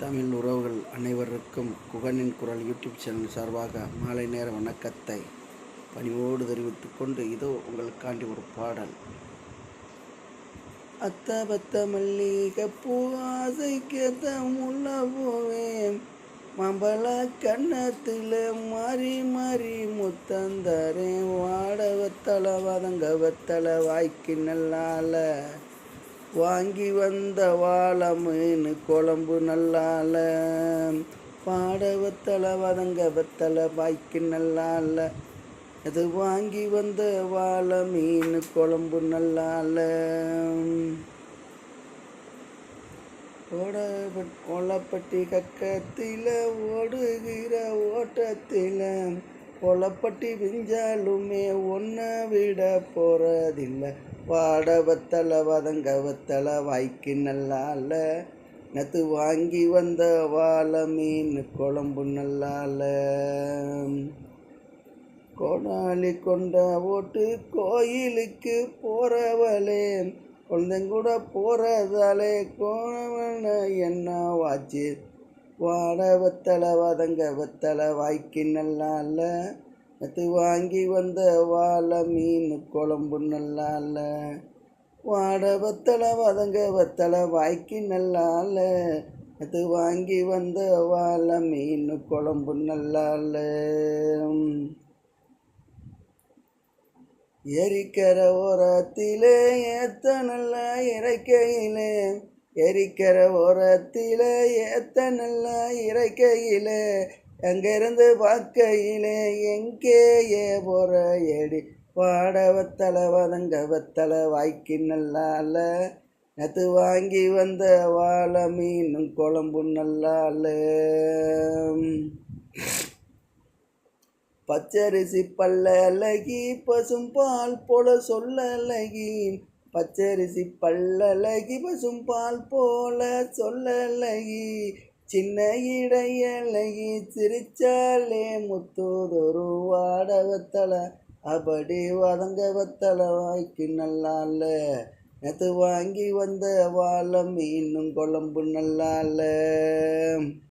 தமிழ் உறவுகள் அனைவருக்கும் குகனின் குரல் யூடியூப் சேனல் சார்பாக மாலை நேர வணக்கத்தை பணிவோடு தெரிவித்துக் கொண்டு இதோ உங்களுக்காண்டி ஒரு பாடல். அத்த பத்த மல்லிகை பூ ஆசைக்கேத்த முள்ள போவேன் மாம்பழ கன்னத்தில் மாறி மாறி முத்தந்தரேன் வாட வெத்தலை வதங்க வெத்தலை வாய்க்கு நல்லால. வாங்கி வந்த வாழை மீன் குழம்பு நல்லால. பாட வெத்தலை வதங்க வத்தலை வாய்க்கு நல்லால. அது வாங்கி வந்த வாழை மீன் குழம்பு நல்லால. கொலப்பட்டி கக்கத்தில் ஓடுகிற ஓட்டத்தில் கொலப்பட்டி விஞ்சாலுமே ஒன்று விட போகிறதில்லை வாடவத்தல வதங்கவத்தல வதங்க வத்தலை வாய்க்கு நல்லால. நத்து வாங்கி வந்த வாழை மீன் குழம்பு நல்லால. கோடாலி கொண்ட ஓட்டு கோயிலுக்கு போகிறவளே குழந்தைங்கூட போகிறதாலே கோணவன என்ன வாச்சு. வாட வத்தலை வதங்க வெத்தலை வாய்க்கு நல்லால. அது வாங்கி வந்த வாழை மீன் குழம்பு நல்லால. வாட வத்தலை வதங்க வத்தலை வாய்க்கு நல்லா இல்லை அது வாங்கி வந்த வாழை மீன் குழம்பு நல்லால. எரிக்கிற ஓரத்திலே ஏத்த நல்ல இறைக்கையிலே. எரிக்கிற ஓரத்திலே ஏத்த நல்ல இறைக்கையிலே. அங்கிருந்து பார்க்கையிலே எங்கேயே போற பாடவத்தல வாட வத்தலை வாய்க்கு நல்லால. நேற்று வாங்கி வந்த வாழை மீனும் குழம்பு நல்லால. பச்சரிசி பல்ல அழகி பசும் பால் போல சொல்ல அழகி பச்சரிசி பல்லழகி பசும் பால் போல சொல்ல அழகி சின்ன இடையழகி சிரிச்சாலே முத்தோதொரு வாடகத்தல அப்படி வதங்க வத்தலை வாய்க்கு நல்லால. நேற்று வாங்கி வந்த வாழம் இன்னும் குழம்பு நல்லால.